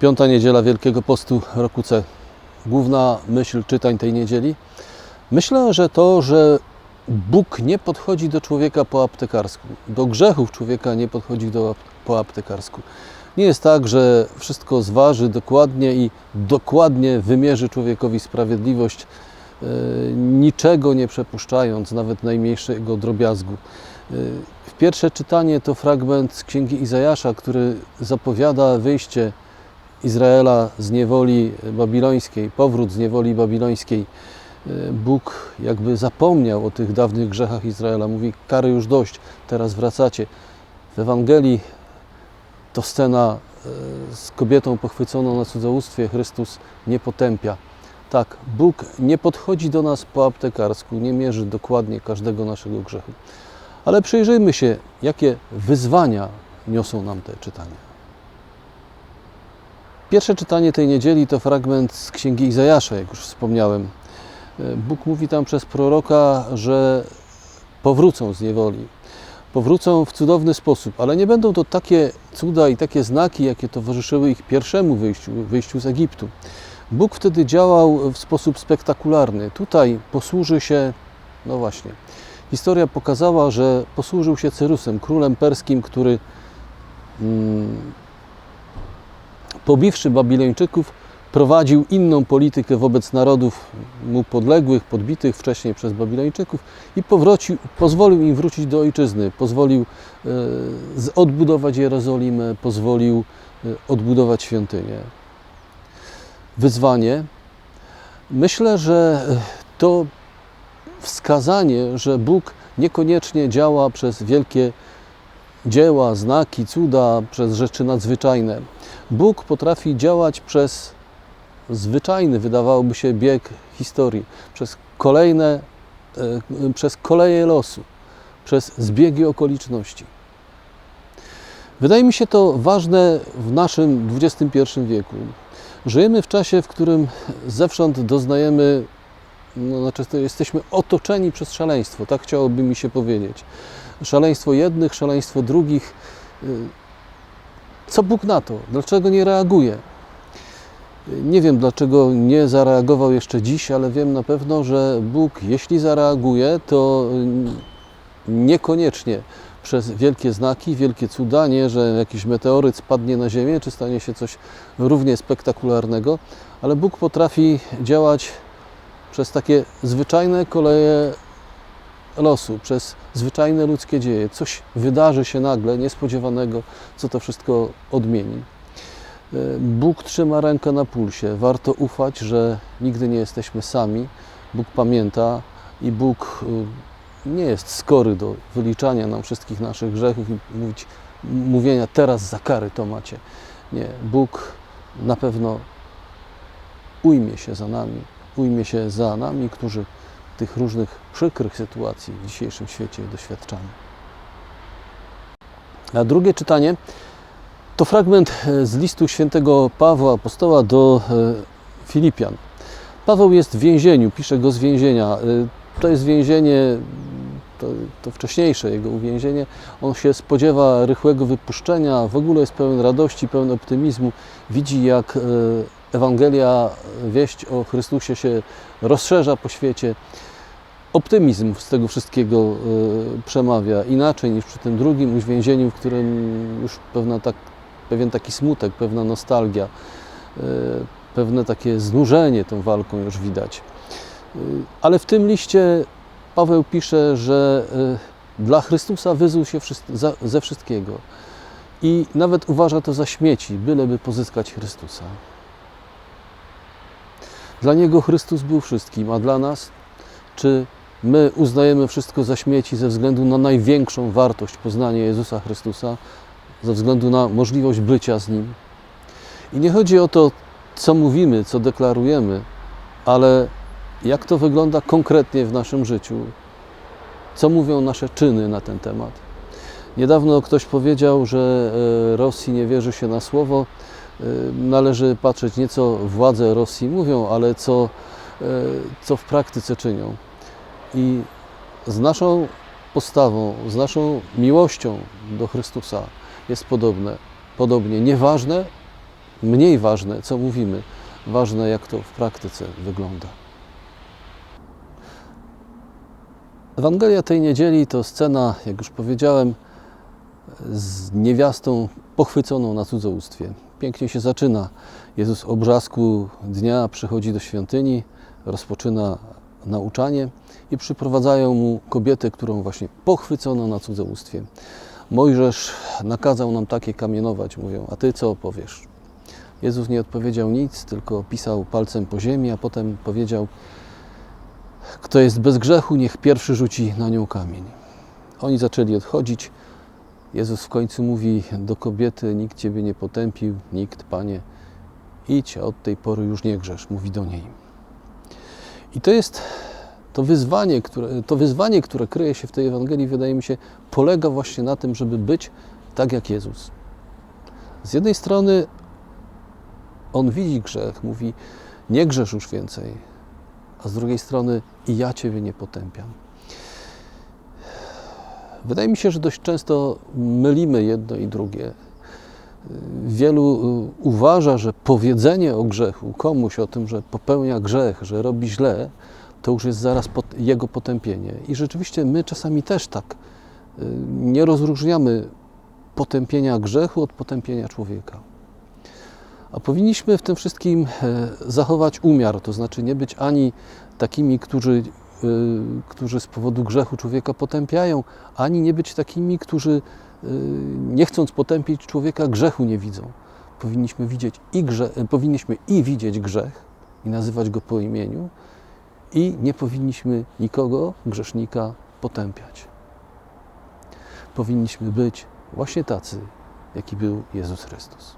Piąta niedziela Wielkiego Postu roku C. Główna myśl czytań tej niedzieli. Myślę, że to, że Bóg nie podchodzi do człowieka po aptekarsku, do grzechów człowieka nie podchodzi do, po aptekarsku. Nie jest tak, że wszystko zważy dokładnie i dokładnie wymierzy człowiekowi sprawiedliwość, e, niczego nie przepuszczając, nawet najmniejszego drobiazgu. E, W pierwsze czytanie to fragment z księgi Izajasza, który zapowiada wyjście Izraela z niewoli babilońskiej, powrót z niewoli babilońskiej. E, Bóg jakby zapomniał o tych dawnych grzechach Izraela. Mówi: Kary już dość, teraz wracacie. W Ewangelii to scena e, z kobietą pochwyconą na cudzołóstwie. Chrystus nie potępia. Tak, Bóg nie podchodzi do nas po aptekarsku, nie mierzy dokładnie każdego naszego grzechu. Ale przyjrzyjmy się, jakie wyzwania niosą nam te czytania. Pierwsze czytanie tej niedzieli to fragment z księgi Izajasza, jak już wspomniałem. E, Bóg mówi tam przez proroka, że powrócą z niewoli. Powrócą w cudowny sposób, ale nie będą to takie cuda i takie znaki, jakie towarzyszyły ich pierwszemu wyjściu, wyjściu z Egiptu. Bóg wtedy działał w sposób spektakularny. Tutaj posłuży się, no właśnie, historia pokazała, że posłużył się Cyrusem, królem perskim, który mm, pobiwszy Babilończyków, prowadził inną politykę wobec narodów mu podległych, podbitych wcześniej przez Babilończyków i powrócił, pozwolił im wrócić do ojczyzny, pozwolił e, odbudować Jerozolimę, pozwolił e, odbudować świątynię. Wyzwanie. Myślę, że e, to wskazanie, że Bóg niekoniecznie działa przez wielkie dzieła, znaki, cuda, przez rzeczy nadzwyczajne. Bóg potrafi działać przez zwyczajny, wydawałoby się, bieg historii, przez kolejne, e, przez koleje losu, przez zbiegi okoliczności. Wydaje mi się to ważne w naszym XXI wieku. Żyjemy w czasie, w którym zewsząd doznajemy, no, znaczy jesteśmy otoczeni przez szaleństwo, tak chciałoby mi się powiedzieć. Szaleństwo jednych, szaleństwo drugich. Y, Co Bóg na to? Dlaczego nie reaguje? Nie wiem, dlaczego nie zareagował jeszcze dziś, ale wiem na pewno, że Bóg, jeśli zareaguje, to niekoniecznie przez wielkie znaki, wielkie cuda, nie, że jakiś meteoryt spadnie na Ziemię, czy stanie się coś równie spektakularnego, ale Bóg potrafi działać przez takie zwyczajne koleje losu, przez zwyczajne ludzkie dzieje. Coś wydarzy się nagle, niespodziewanego, co to wszystko odmieni. E, Bóg trzyma rękę na pulsie. Warto ufać, że nigdy nie jesteśmy sami. Bóg pamięta i Bóg y, nie jest skory do wyliczania nam wszystkich naszych grzechów i mówić, mówienia teraz za kary to macie. Nie, Bóg na pewno ujmie się za nami, ujmie się za nami, którzy tych różnych przykrych sytuacji w dzisiejszym świecie doświadczamy. A drugie czytanie to fragment e, z listu świętego Pawła apostoła do e, Filipian. Paweł jest w więzieniu, pisze go z więzienia. E, To jest więzienie, to, to wcześniejsze jego uwięzienie. On się spodziewa rychłego wypuszczenia, w ogóle jest pełen radości, pełen optymizmu. Widzi, jak Ewangelia, wieść o Chrystusie się rozszerza po świecie. Optymizm z tego wszystkiego e, przemawia inaczej niż przy tym drugim uwięzieniu, w którym już pewna tak, pewien taki smutek, pewna nostalgia, e, pewne takie znużenie tą walką już widać. E, Ale w tym liście Paweł pisze, że dla Chrystusa wyzuł się ze wszystkiego i nawet uważa to za śmieci, byleby pozyskać Chrystusa. Dla Niego Chrystus był wszystkim, a dla nas, czy my uznajemy wszystko za śmieci ze względu na największą wartość poznania Jezusa Chrystusa, ze względu na możliwość bycia z Nim? I nie chodzi o to, co mówimy, co deklarujemy, ale jak to wygląda konkretnie w naszym życiu, co mówią nasze czyny na ten temat. Niedawno ktoś powiedział, że e, Rosji nie wierzy się na słowo. E, Należy patrzeć nie co władze Rosji mówią, ale co, e, co w praktyce czynią. I z naszą postawą, z naszą miłością do Chrystusa jest podobne. Podobnie nieważne, mniej ważne, co mówimy, ważne, jak to w praktyce wygląda. Ewangelia tej niedzieli to scena, jak już powiedziałem, z niewiastą pochwyconą na cudzołóstwie. Pięknie się zaczyna. Jezus o brzasku dnia przychodzi do świątyni, rozpoczyna nauczanie i przyprowadzają mu kobietę, którą właśnie pochwycono na cudzołóstwie. Mojżesz nakazał nam takie kamienować, mówią, a ty co opowiesz? Jezus nie odpowiedział nic, tylko pisał palcem po ziemi, a potem powiedział, kto jest bez grzechu, niech pierwszy rzuci na nią kamień. Oni zaczęli odchodzić. Jezus w końcu mówi do kobiety: Nikt ciebie nie potępił, nikt, panie, idź, a od tej pory już nie grzesz, mówi do niej. I to jest to wyzwanie, które, to wyzwanie, które kryje się w tej Ewangelii, wydaje mi się, polega właśnie na tym, żeby być tak jak Jezus. Z jednej strony on widzi grzech, mówi: Nie grzesz już więcej, a z drugiej strony i ja Ciebie nie potępiam. Wydaje mi się, że dość często mylimy jedno i drugie. Wielu y, uważa, że powiedzenie o grzechu komuś o tym, że popełnia grzech, że robi źle, to już jest zaraz jego potępienie. I rzeczywiście my czasami też tak y, nie rozróżniamy potępienia grzechu od potępienia człowieka. A powinniśmy w tym wszystkim e, zachować umiar, to znaczy nie być ani takimi, którzy, e, którzy z powodu grzechu człowieka potępiają, ani nie być takimi, którzy e, nie chcąc potępić człowieka, grzechu nie widzą. Powinniśmy widzieć i, grze, powinniśmy i widzieć grzech i nazywać go po imieniu, i nie powinniśmy nikogo, grzesznika, potępiać. Powinniśmy być właśnie tacy, jaki był Jezus Chrystus.